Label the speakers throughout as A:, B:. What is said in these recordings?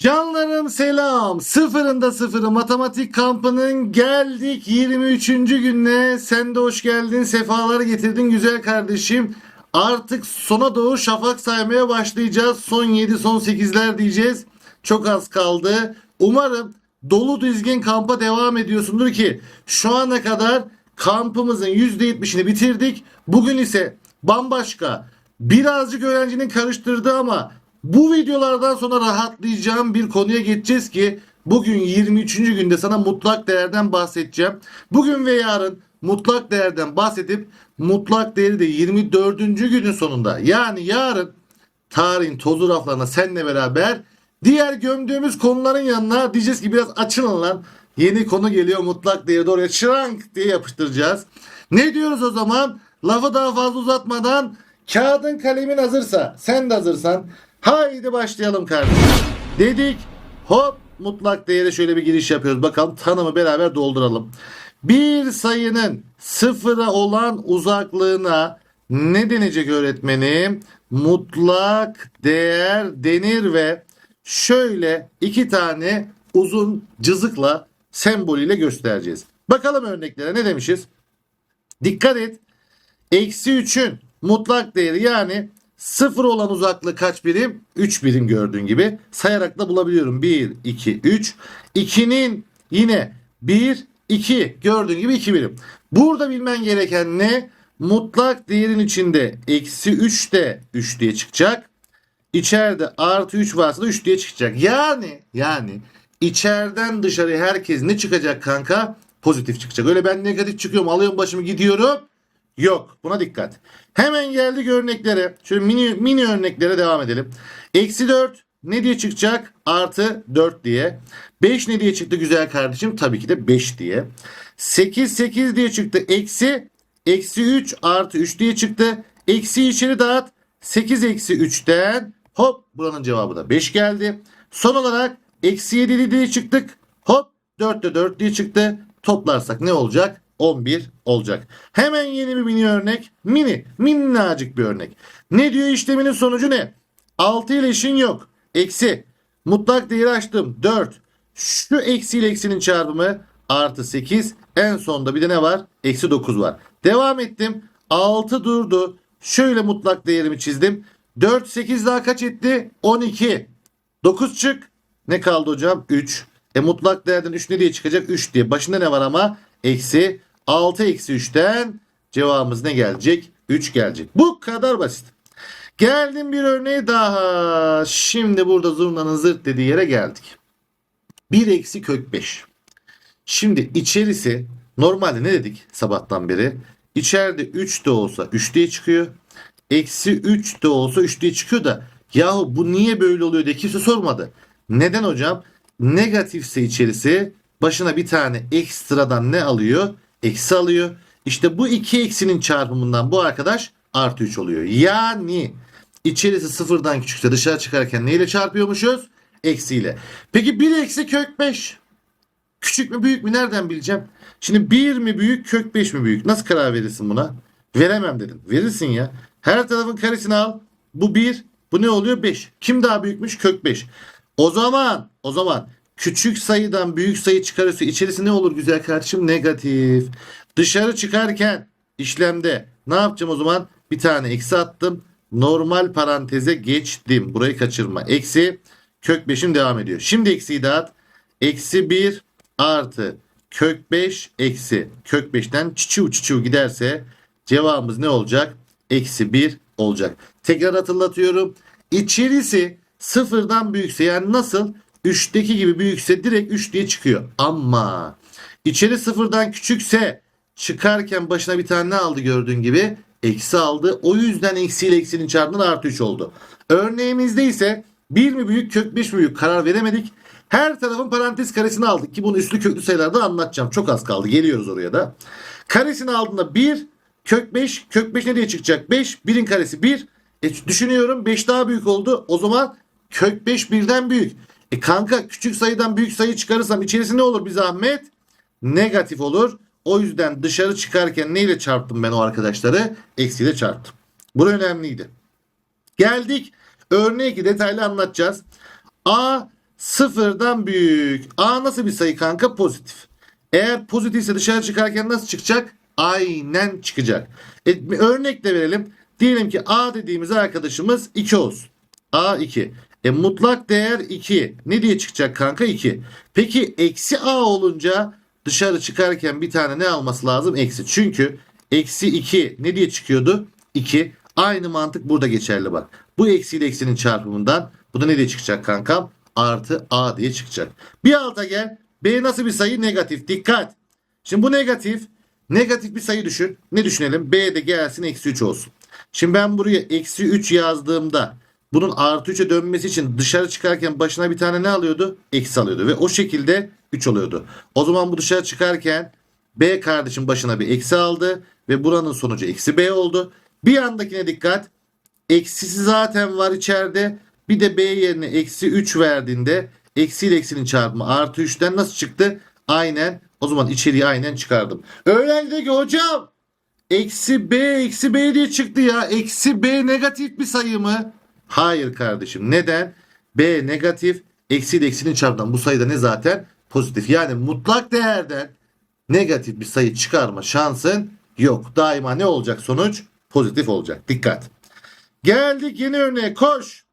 A: Canlarım selam. Sıfırında sıfırı matematik kampının geldik 23. gününe. Sen de hoş geldin. Sefalar getirdin güzel kardeşim. Artık sona doğru şafak saymaya başlayacağız. Son 7 son 8'ler diyeceğiz. Çok az kaldı. Umarım dolu dizgin kampa devam ediyorsundur ki şu ana kadar kampımızın %70'ini bitirdik. Bugün ise bambaşka birazcık öğrencinin karıştırdığı ama bu videolardan sonra rahatlayacağım bir konuya geçeceğiz ki bugün 23. günde sana mutlak değerden bahsedeceğim. Bugün ve yarın mutlak değerden bahsedip mutlak değeri de 24. günün sonunda yani yarın tarihin tozu raflarına seninle beraber diğer gömdüğümüz konuların yanına diyeceğiz ki biraz açılın lan. Yeni konu geliyor mutlak değeri de oraya diye yapıştıracağız. Ne diyoruz o zaman? Lafı daha fazla uzatmadan kağıdın kalemin hazırsa sen de hazırsan haydi başlayalım kardeşim. Dedik hop mutlak değere şöyle bir giriş yapıyoruz. Bakalım tanımı beraber dolduralım. Bir sayının sıfıra olan uzaklığına ne denecek öğretmenim? Mutlak değer denir ve şöyle iki tane uzun cızıkla sembolüyle göstereceğiz. Bakalım örneklere ne demişiz? Dikkat et. Eksi 3'ün mutlak değeri yani sıfır olan uzaklığı kaç birim? 3 birim gördüğün gibi. Sayarak da bulabiliyorum. 1, 2, 3. 2'nin yine 1, 2 gördüğün gibi 2 birim. Burada bilmen gereken ne? Mutlak değerin içinde eksi 3 de 3 diye çıkacak. İçeride artı 3 varsa da 3 diye çıkacak. Yani yani içeriden dışarı herkes ne çıkacak kanka? Pozitif çıkacak. Öyle ben negatif çıkıyorum alıyorum başımı gidiyorum. Yok buna dikkat. Hemen geldik örneklere. Şöyle mini, mini örneklere devam edelim. Eksi 4 ne diye çıkacak? Artı 4 diye. 5 ne diye çıktı güzel kardeşim? Tabii ki de 5 diye. 8 8 diye çıktı. Eksi eksi 3 artı 3 diye çıktı. Eksi içeri dağıt. 8 eksi 3'ten hop buranın cevabı da 5 geldi. Son olarak eksi 7 diye çıktık. Hop 4 de 4 diye çıktı. Toplarsak ne olacak? 11 olacak. Hemen yeni bir mini örnek. Mini, minnacık bir örnek. Ne diyor işleminin sonucu ne? 6 ile işin yok. Eksi. Mutlak değeri açtım. 4. Şu eksi ile eksinin çarpımı artı 8. En sonda bir de ne var? Eksi 9 var. Devam ettim. 6 durdu. Şöyle mutlak değerimi çizdim. 4, 8 daha kaç etti? 12. 9 çık. Ne kaldı hocam? 3. E mutlak değerden 3 ne diye çıkacak? 3 diye. Başında ne var ama? Eksi 6 eksi 3'ten cevabımız ne gelecek? 3 gelecek. Bu kadar basit. Geldim bir örneğe daha. Şimdi burada zurnanın zırt dediği yere geldik. 1 eksi kök 5. Şimdi içerisi normalde ne dedik sabahtan beri? İçeride 3 de olsa 3 diye çıkıyor. Eksi 3 de olsa 3 diye çıkıyor da yahu bu niye böyle oluyor diye kimse sormadı. Neden hocam? Negatifse içerisi başına bir tane ekstradan ne alıyor? Eksi alıyor. İşte bu iki eksinin çarpımından bu arkadaş artı 3 oluyor. Yani içerisi sıfırdan küçükse dışarı çıkarken neyle çarpıyormuşuz? Eksiyle. Peki 1 eksi kök 5. Küçük mü büyük mü nereden bileceğim? Şimdi 1 mi büyük kök 5 mi büyük? Nasıl karar verirsin buna? Veremem dedim. Verirsin ya. Her tarafın karesini al. Bu 1. Bu ne oluyor? 5. Kim daha büyükmüş? Kök 5. O zaman o zaman küçük sayıdan büyük sayı çıkarırsa içerisi ne olur güzel kardeşim? Negatif. Dışarı çıkarken işlemde ne yapacağım o zaman? Bir tane eksi attım. Normal paranteze geçtim. Burayı kaçırma. Eksi kök 5'im devam ediyor. Şimdi eksiyi dağıt. Eksi 1 artı kök 5 eksi kök 5'ten çiçu çiçu giderse cevabımız ne olacak? Eksi 1 olacak. Tekrar hatırlatıyorum. İçerisi sıfırdan büyükse yani nasıl? 3'teki gibi büyükse direkt 3 diye çıkıyor. Ama içeri sıfırdan küçükse çıkarken başına bir tane ne aldı gördüğün gibi? Eksi aldı. O yüzden eksiyle eksinin çarpımından artı 3 oldu. Örneğimizde ise 1 mi büyük kök 5 mi büyük karar veremedik. Her tarafın parantez karesini aldık ki bunu üslü köklü sayılarda anlatacağım. Çok az kaldı. Geliyoruz oraya da. Karesini aldığında 1 kök 5 kök 5 ne diye çıkacak? 5 1'in karesi 1. E, düşünüyorum 5 daha büyük oldu. O zaman kök 5 birden büyük. E kanka küçük sayıdan büyük sayı çıkarırsam içerisi ne olur bir zahmet? Negatif olur. O yüzden dışarı çıkarken neyle çarptım ben o arkadaşları? Eksiyle çarptım. Bu önemliydi. Geldik örneği ki detaylı anlatacağız. A sıfırdan büyük. A nasıl bir sayı kanka? Pozitif. Eğer pozitifse dışarı çıkarken nasıl çıkacak? Aynen çıkacak. E, örnek de verelim. Diyelim ki A dediğimiz arkadaşımız 2 olsun. A 2. E mutlak değer 2. Ne diye çıkacak kanka? 2. Peki eksi A olunca dışarı çıkarken bir tane ne alması lazım? Eksi. Çünkü eksi 2 ne diye çıkıyordu? 2. Aynı mantık burada geçerli bak. Bu eksi ile eksinin çarpımından bu da ne diye çıkacak kankam? Artı A diye çıkacak. Bir alta gel. B nasıl bir sayı? Negatif. Dikkat. Şimdi bu negatif. Negatif bir sayı düşün. Ne düşünelim? B de gelsin eksi 3 olsun. Şimdi ben buraya eksi 3 yazdığımda bunun artı 3'e dönmesi için dışarı çıkarken başına bir tane ne alıyordu? Eksi alıyordu. Ve o şekilde 3 oluyordu. O zaman bu dışarı çıkarken B kardeşim başına bir eksi aldı. Ve buranın sonucu eksi B oldu. Bir yandakine dikkat. Eksisi zaten var içeride. Bir de B yerine eksi 3 verdiğinde eksi ile eksinin çarpımı artı 3'ten nasıl çıktı? Aynen. O zaman içeriği aynen çıkardım. Öğrendi ki hocam eksi B eksi B diye çıktı ya. Eksi B negatif bir sayı mı? Hayır kardeşim. Neden? B negatif eksi ile eksinin çarpımından bu sayıda ne zaten? Pozitif. Yani mutlak değerden negatif bir sayı çıkarma şansın yok. Daima ne olacak sonuç? Pozitif olacak. Dikkat. Geldik yeni örneğe. Koş.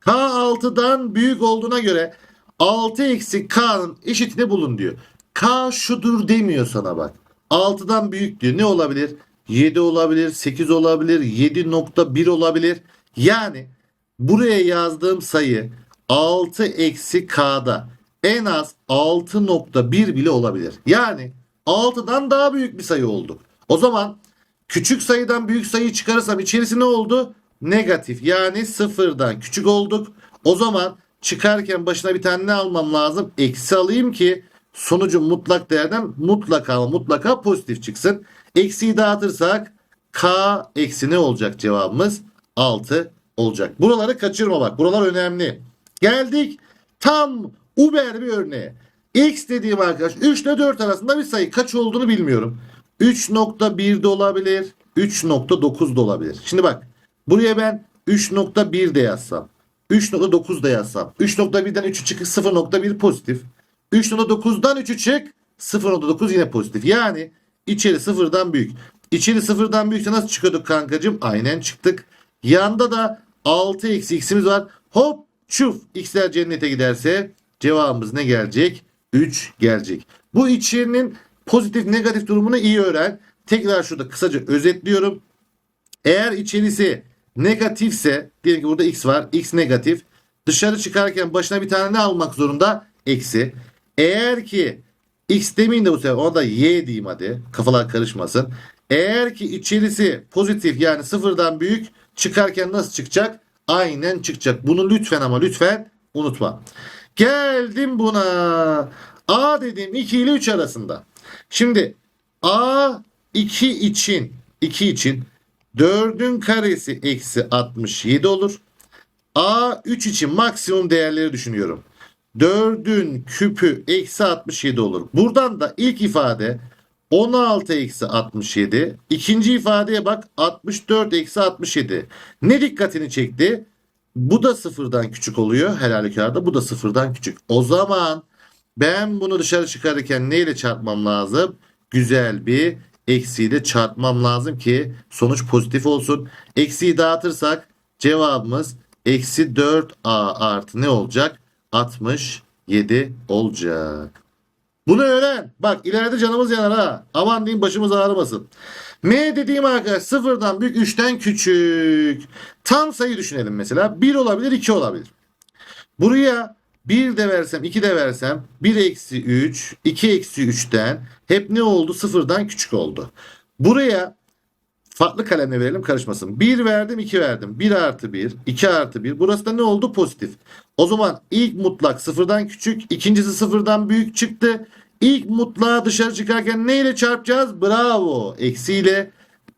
A: K 6'dan büyük olduğuna göre 6 eksi K'nın eşitini bulun diyor. K şudur demiyor sana bak. 6'dan büyük diyor. Ne olabilir? 7 olabilir, 8 olabilir, 7.1 olabilir. Yani buraya yazdığım sayı 6 eksi K'da en az 6.1 bile olabilir. Yani 6'dan daha büyük bir sayı oldu. O zaman küçük sayıdan büyük sayı çıkarırsam içerisi ne oldu? Negatif yani sıfırdan küçük olduk. O zaman çıkarken başına bir tane ne almam lazım? Eksi alayım ki sonucun mutlak değerden mutlaka mutlaka pozitif çıksın. Eksiyi dağıtırsak k eksi ne olacak cevabımız? 6 olacak. Buraları kaçırma bak. Buralar önemli. Geldik tam uber bir örneğe. X dediğim arkadaş 3 ile 4 arasında bir sayı kaç olduğunu bilmiyorum. 3.1 de olabilir. 3.9 da olabilir. Şimdi bak buraya ben 3.1 de yazsam. 3.9 da yazsam. 3.1'den 3'ü çıkıp 0.1 pozitif. 3.9'dan 3'ü çık 0.9 yine pozitif. Yani içeri sıfırdan büyük. İçeri sıfırdan büyükse nasıl çıkıyorduk kankacığım? Aynen çıktık. Yanda da 6 eksi x'imiz var. Hop çuf x'ler cennete giderse cevabımız ne gelecek? 3 gelecek. Bu içerinin pozitif negatif durumunu iyi öğren. Tekrar şurada kısaca özetliyorum. Eğer içerisi negatifse diyelim ki burada x var. x negatif. Dışarı çıkarken başına bir tane ne almak zorunda? Eksi. Eğer ki x demeyin de bu sefer ona da y diyeyim hadi. Kafalar karışmasın. Eğer ki içerisi pozitif yani sıfırdan büyük çıkarken nasıl çıkacak? Aynen çıkacak. Bunu lütfen ama lütfen unutma. Geldim buna. A dediğim 2 ile 3 arasında. Şimdi A 2 için 2 için 4'ün karesi eksi 67 olur. A 3 için maksimum değerleri düşünüyorum. 4'ün küpü eksi 67 olur. Buradan da ilk ifade 16 eksi 67. İkinci ifadeye bak 64 eksi 67. Ne dikkatini çekti? Bu da sıfırdan küçük oluyor her halükarda. Bu da sıfırdan küçük. O zaman ben bunu dışarı çıkarırken neyle çarpmam lazım? Güzel bir eksiyle çarpmam lazım ki sonuç pozitif olsun. Eksiyi dağıtırsak cevabımız eksi 4a artı ne olacak? 67 olacak. Bunu öğren. Bak ileride canımız yanar ha. Aman diyeyim başımız ağrımasın. M dediğim arkadaş sıfırdan büyük 3'ten küçük. Tam sayı düşünelim mesela. 1 olabilir 2 olabilir. Buraya 1 de versem 2 de versem 1 eksi 3 2 eksi 3'ten hep ne oldu? Sıfırdan küçük oldu. Buraya farklı kalemle verelim karışmasın. 1 verdim 2 verdim. 1 artı 1 2 artı 1. Burası da ne oldu? Pozitif. O zaman ilk mutlak sıfırdan küçük. ikincisi sıfırdan büyük çıktı. İlk mutlağı dışarı çıkarken neyle çarpacağız? Bravo. Eksiyle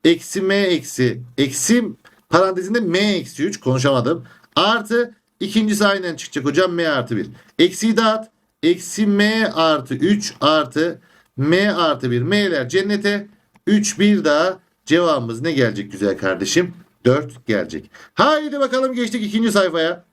A: eksi m eksi eksi parantezinde m eksi 3 konuşamadım. Artı ikincisi aynen çıkacak hocam m artı 1. Eksiyi dağıt. Eksi m artı 3 artı m artı 1. m'ler cennete. 3 bir daha cevabımız ne gelecek güzel kardeşim? 4 gelecek. Haydi bakalım geçtik ikinci sayfaya.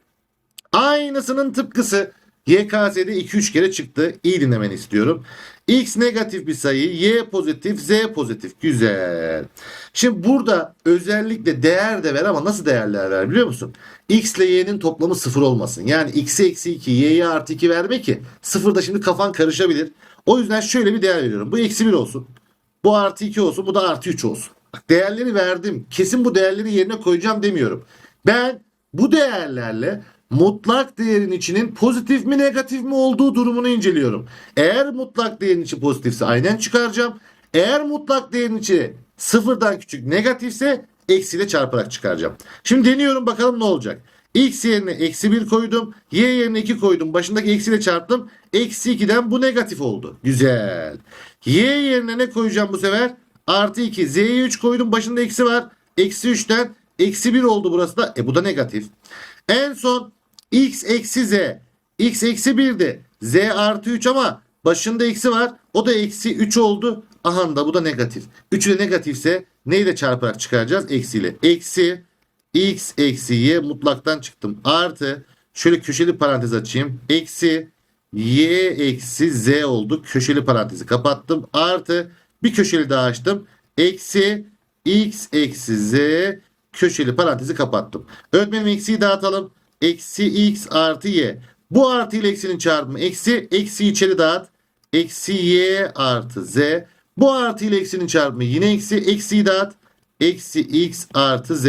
A: Aynısının tıpkısı YKS'de 2-3 kere çıktı. İyi dinlemeni istiyorum. X negatif bir sayı, Y pozitif, Z pozitif. Güzel. Şimdi burada özellikle değer de ver ama nasıl değerler ver biliyor musun? X ile Y'nin toplamı 0 olmasın. Yani X'e eksi 2, Y'ye artı 2 verme ki sıfırda şimdi kafan karışabilir. O yüzden şöyle bir değer veriyorum. Bu eksi 1 olsun. Bu artı 2 olsun. Bu da artı 3 olsun. Değerleri verdim. Kesin bu değerleri yerine koyacağım demiyorum. Ben bu değerlerle mutlak değerin içinin pozitif mi negatif mi olduğu durumunu inceliyorum. Eğer mutlak değerin içi pozitifse aynen çıkaracağım. Eğer mutlak değerin içi sıfırdan küçük negatifse eksiyle çarparak çıkaracağım. Şimdi deniyorum bakalım ne olacak. X yerine eksi 1 koydum. Y yerine 2 koydum. Başındaki eksiyle çarptım. Eksi 2'den bu negatif oldu. Güzel. Y yerine ne koyacağım bu sefer? Artı 2. Z'ye 3 koydum. Başında eksi var. Eksi 3'ten eksi 1 oldu burası da. E bu da negatif. En son x eksi z. x eksi 1'di. z artı 3 ama başında eksi var. O da eksi 3 oldu. Aha da bu da negatif. 3'ü de negatifse neyle çarparak çıkaracağız? Eksiyle. Eksi x eksi y mutlaktan çıktım. Artı şöyle köşeli parantez açayım. Eksi y eksi z oldu. Köşeli parantezi kapattım. Artı bir köşeli daha açtım. Eksi x eksi z köşeli parantezi kapattım. Öğretmenim eksiyi dağıtalım. Eksi x artı y. Bu artı ile eksinin çarpımı eksi. Eksi içeri dağıt. Eksi y artı z. Bu artı ile eksinin çarpımı yine eksi. Eksiyi dağıt. Eksi x artı z.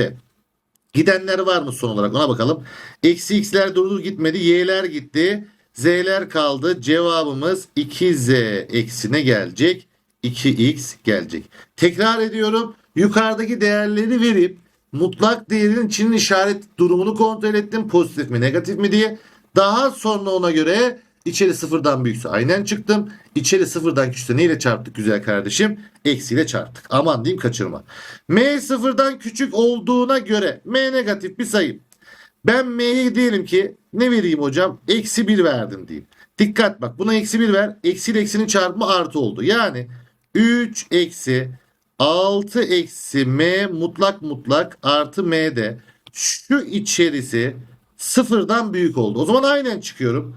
A: Gidenler var mı son olarak ona bakalım. Eksi x'ler durdu gitmedi. Y'ler gitti. Z'ler kaldı. Cevabımız 2z eksine gelecek. 2x gelecek. Tekrar ediyorum. Yukarıdaki değerleri verip mutlak değerin içinin işaret durumunu kontrol ettim. Pozitif mi negatif mi diye. Daha sonra ona göre içeri sıfırdan büyükse aynen çıktım. İçeri sıfırdan küçükse neyle çarptık güzel kardeşim? Eksiyle çarptık. Aman diyeyim kaçırma. M sıfırdan küçük olduğuna göre M negatif bir sayı. Ben M'ye diyelim ki ne vereyim hocam? Eksi 1 verdim diyeyim. Dikkat bak buna eksi 1 ver. Eksi ile eksinin çarpımı artı oldu. Yani 3 eksi 6 eksi M mutlak mutlak artı M'de şu içerisi sıfırdan büyük oldu. O zaman aynen çıkıyorum.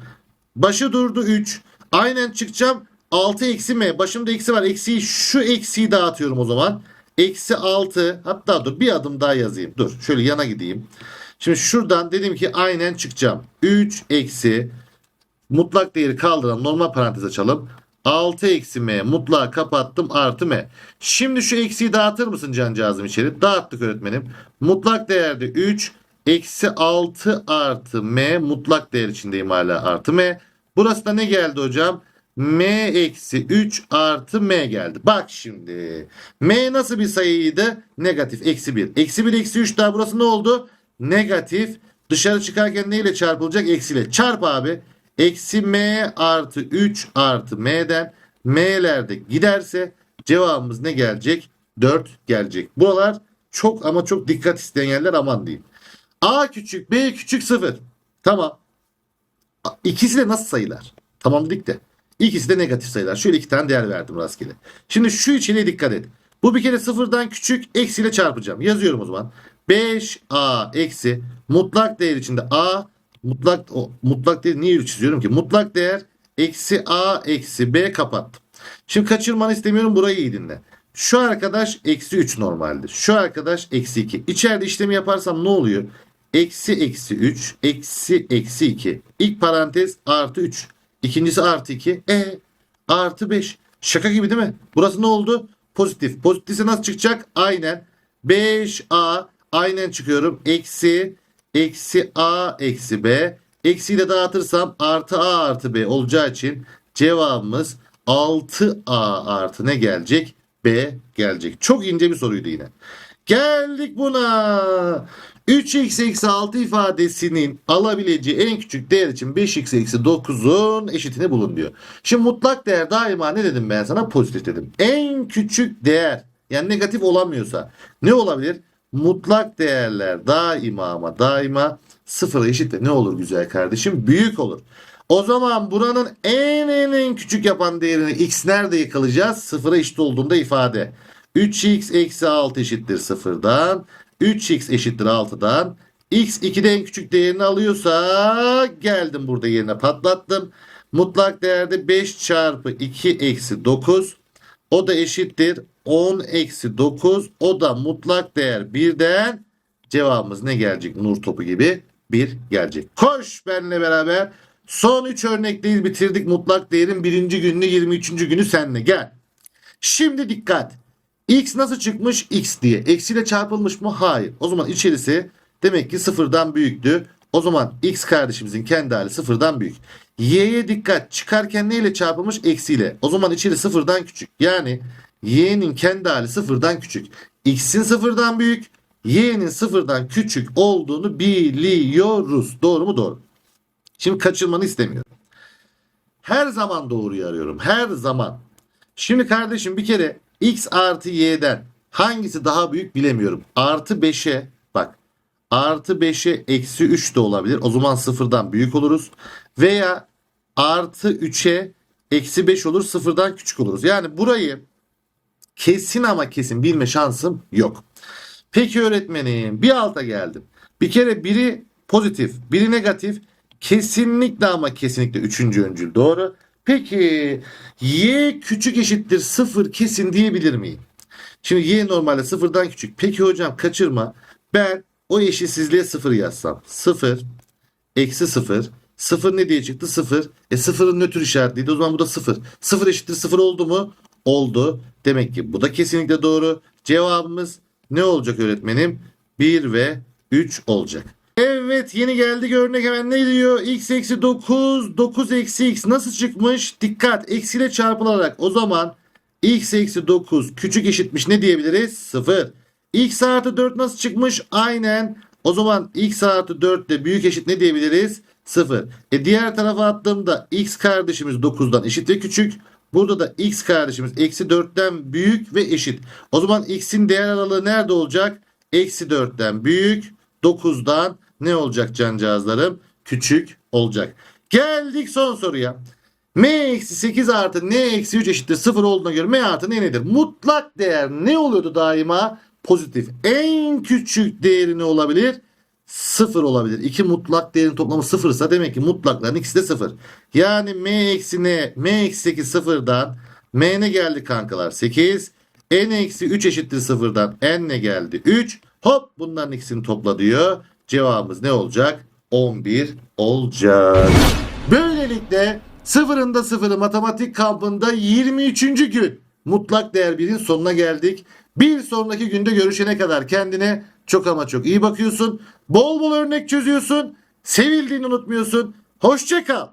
A: Başı durdu 3. Aynen çıkacağım. 6 eksi M. Başımda eksi var. Eksiyi şu eksiyi dağıtıyorum o zaman. Eksi 6. Hatta dur bir adım daha yazayım. Dur şöyle yana gideyim. Şimdi şuradan dedim ki aynen çıkacağım. 3 eksi mutlak değeri kaldıran normal parantez açalım. 6 eksi m mutlağı kapattım artı m. Şimdi şu eksiyi dağıtır mısın cancağızım içeri? Dağıttık öğretmenim. Mutlak değerde 3 eksi 6 artı m mutlak değer içindeyim hala artı m. Burası da ne geldi hocam? m eksi 3 artı m geldi. Bak şimdi. m nasıl bir sayıydı? Negatif eksi 1. Eksi 1 eksi 3 daha burası ne oldu? Negatif. Dışarı çıkarken neyle çarpılacak? Eksiyle. Çarp abi. Eksi m artı 3 artı m'den m'ler de giderse cevabımız ne gelecek? 4 gelecek. Buralar çok ama çok dikkat isteyen yerler aman diyeyim. A küçük B küçük 0. Tamam. İkisi de nasıl sayılar? Tamam dedik de. İkisi de negatif sayılar. Şöyle iki tane değer verdim rastgele. Şimdi şu içine dikkat et. Bu bir kere sıfırdan küçük eksiyle çarpacağım. Yazıyorum o zaman. 5a eksi mutlak değer içinde a mutlak mutlak değer niye 3 çiziyorum ki? Mutlak değer eksi a eksi b kapattım. Şimdi kaçırmanı istemiyorum burayı iyi dinle. Şu arkadaş eksi 3 normaldir. Şu arkadaş eksi 2. İçeride işlemi yaparsam ne oluyor? Eksi eksi 3 eksi eksi 2. İlk parantez artı 3. İkincisi artı 2. E artı 5. Şaka gibi değil mi? Burası ne oldu? Pozitif. Pozitifse nasıl çıkacak? Aynen. 5a aynen çıkıyorum. Eksi eksi a eksi b. Eksiyi de dağıtırsam artı a artı b olacağı için cevabımız 6a artı ne gelecek? B gelecek. Çok ince bir soruydu yine. Geldik buna. 3x eksi 6 ifadesinin alabileceği en küçük değer için 5x eksi 9'un eşitini bulun diyor. Şimdi mutlak değer daima ne dedim ben sana? Pozitif dedim. En küçük değer yani negatif olamıyorsa ne olabilir? Mutlak değerler daima ama daima sıfıra eşit de ne olur güzel kardeşim? Büyük olur. O zaman buranın en en en küçük yapan değerini x nerede yakalayacağız? Sıfıra eşit olduğunda ifade. 3x eksi 6 eşittir sıfırdan. 3x eşittir 6'dan. x 2'de en küçük değerini alıyorsa geldim burada yerine patlattım. Mutlak değerde 5 çarpı 2 eksi 9 o da eşittir 10 eksi 9 o da mutlak değer 1'den cevabımız ne gelecek nur topu gibi 1 gelecek. Koş benle beraber son 3 örnekteyiz bitirdik mutlak değerin birinci gününü 23. günü senle gel. Şimdi dikkat. X nasıl çıkmış? X diye. Eksiyle çarpılmış mı? Hayır. O zaman içerisi demek ki sıfırdan büyüktü. O zaman X kardeşimizin kendi hali sıfırdan büyük. Y'ye dikkat. Çıkarken neyle çarpılmış? Eksiyle. O zaman içeri sıfırdan küçük. Yani Y'nin kendi hali sıfırdan küçük. X'in sıfırdan büyük. Y'nin sıfırdan küçük olduğunu biliyoruz. Doğru mu? Doğru. Şimdi kaçırmanı istemiyorum. Her zaman doğruyu arıyorum. Her zaman. Şimdi kardeşim bir kere x artı y'den hangisi daha büyük bilemiyorum. Artı 5'e bak artı 5'e eksi 3 de olabilir. O zaman sıfırdan büyük oluruz. Veya artı 3'e eksi 5 olur sıfırdan küçük oluruz. Yani burayı kesin ama kesin bilme şansım yok. Peki öğretmenim bir alta geldim. Bir kere biri pozitif biri negatif kesinlikle ama kesinlikle üçüncü öncül doğru. Peki y küçük eşittir sıfır kesin diyebilir miyim? Şimdi y normalde sıfırdan küçük. Peki hocam kaçırma. Ben o eşitsizliğe sıfır yazsam. Sıfır eksi sıfır. Sıfır ne diye çıktı? Sıfır. E sıfırın nötr işaretliydi. O zaman bu da sıfır. Sıfır eşittir sıfır oldu mu? Oldu. Demek ki bu da kesinlikle doğru. Cevabımız ne olacak öğretmenim? 1 ve 3 olacak. Evet yeni geldik örnek hemen ne diyor? x eksi 9 9 eksi x nasıl çıkmış? Dikkat eksiyle çarpılarak o zaman x eksi 9 küçük eşitmiş ne diyebiliriz? 0. x artı 4 nasıl çıkmış? Aynen o zaman x artı 4 de büyük eşit ne diyebiliriz? 0. E diğer tarafa attığımda x kardeşimiz 9'dan eşit ve küçük. Burada da x kardeşimiz eksi 4'ten büyük ve eşit. O zaman x'in değer aralığı nerede olacak? Eksi 4'ten büyük 9'dan ne olacak cancağızlarım? Küçük olacak. Geldik son soruya. M eksi 8 artı N eksi 3 eşittir 0 olduğuna göre M artı N nedir? Mutlak değer ne oluyordu daima? Pozitif. En küçük değeri ne olabilir? 0 olabilir. İki mutlak değerin toplamı 0 ise demek ki mutlakların ikisi de 0. Yani M eksi N, M eksi 8 sıfırdan M ne geldi kankalar? 8. N eksi 3 eşittir sıfırdan N ne geldi? 3. Hop bunların ikisini topla diyor. Cevabımız ne olacak? 11 olacak. Böylelikle sıfırında sıfırı matematik kampında 23. gün mutlak değer 1'in sonuna geldik. Bir sonraki günde görüşene kadar kendine çok ama çok iyi bakıyorsun. Bol bol örnek çözüyorsun. Sevildiğini unutmuyorsun. Hoşça kal.